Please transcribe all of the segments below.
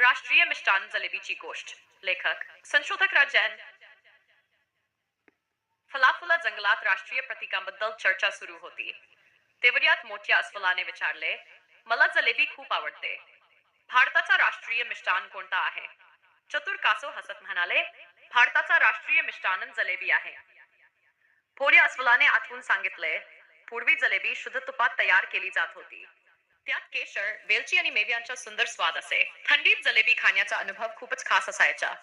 राष्ट्रीय मिष्टान जलेबीची गोष्ट. लेखक संशोधक राजन. फलाफुला जंगलात राष्ट्रीय प्रतीकाबद्दल चर्चा सुरू होती. तेवढ्यात मोठ्या अस्वलाने विचारले मला जलेबी खूप आवडते. भारताचा राष्ट्रीय मिष्टान कोणता आहे? चतुर कासो हसत म्हणाले भारताचा राष्ट्रीय मिष्टान जलेबी आहे. थोड्या अस्वलाने आठवून सांगितले पूर्वी जलेबी शुद्ध तुपात तयार केली जात होती. त्यात केशर वेलची आणि मेव्यांचा सुंदर स्वाद असे. थंडीत जलेबी खाण्याचा अनुभव खूपच खास असायचा.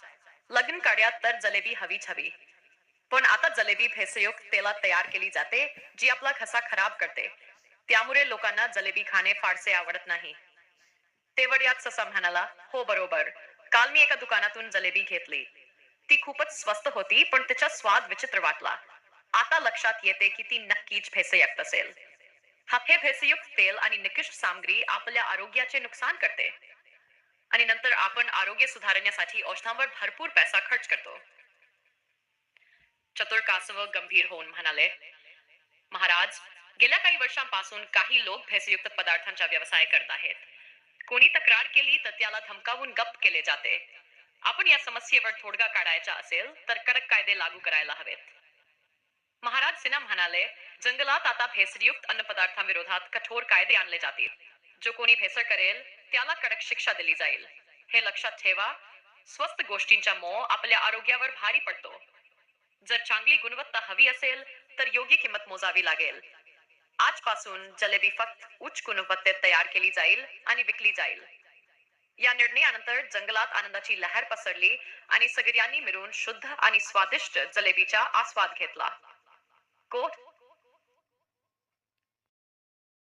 लग्न कार्यात तर जलेबी हवीच हवी. पण आता जलेबी भेसयुक्त तेलात तयार केली जाते जी आपला घसा खराब करते. त्यामुळे लोकांना जलेबी खाणे फारसे आवडत नाही. तेवढ्यात ससा म्हणाला हो बरोबर. काल मी एका दुकानातून जलेबी घेतली. ती खूपच स्वस्त होती पण तिचा स्वाद विचित्र वाटला. आता लक्षात येते की ती नक्कीच भेसयुक्त असेल. हे भेसयुक्त तेल आणि निकृष्ट सामग्री आपल्या आरोग्याचे नुकसान करते. आणि नंतर आपण आरोग्य सुधारण्यासाठी औषधांवर भरपूर पैसा खर्च करतो. चतुर कासव गंभीर होऊन म्हणाले महाराज गेल्या काही वर्षांपासून काही लोक भेसयुक्त पदार्थांचा व्यवसाय करत आहेत. कोणी तक्रार केली तर त्याला धमकावून गप्प केले जाते. आपण या समस्येवर तोडगा काढायचा असेल तर कडक कायदे लागू करायला हवेत. महाराज सिन्हा म्हणाले जंगलात आता भेसळयुक्त अन्न पदार्थांविरोधात कठोर कायदे आणले जातील. जो कोणी भेसळ करेल त्याला कडक शिक्षा दिली जाईल. हे लक्षात ठेवा स्वस्त गोष्टींचा मोह आपल्या आरोग्यावर भारी पडतो. जर चांगली गुणवत्ता हवी असेल तर योग्य किंमत मोजावी लागेल. आजपासून जलेबी फक्त उच्च गुणवत्तेत तयार केली जाईल आणि विकली जाईल. या निर्णयानंतर जंगलात आनंदाची लहर पसरली आणि सगळ्यांनी मिळून शुद्ध आणि स्वादिष्ट जलेबीचा आस्वाद घेतला. कोट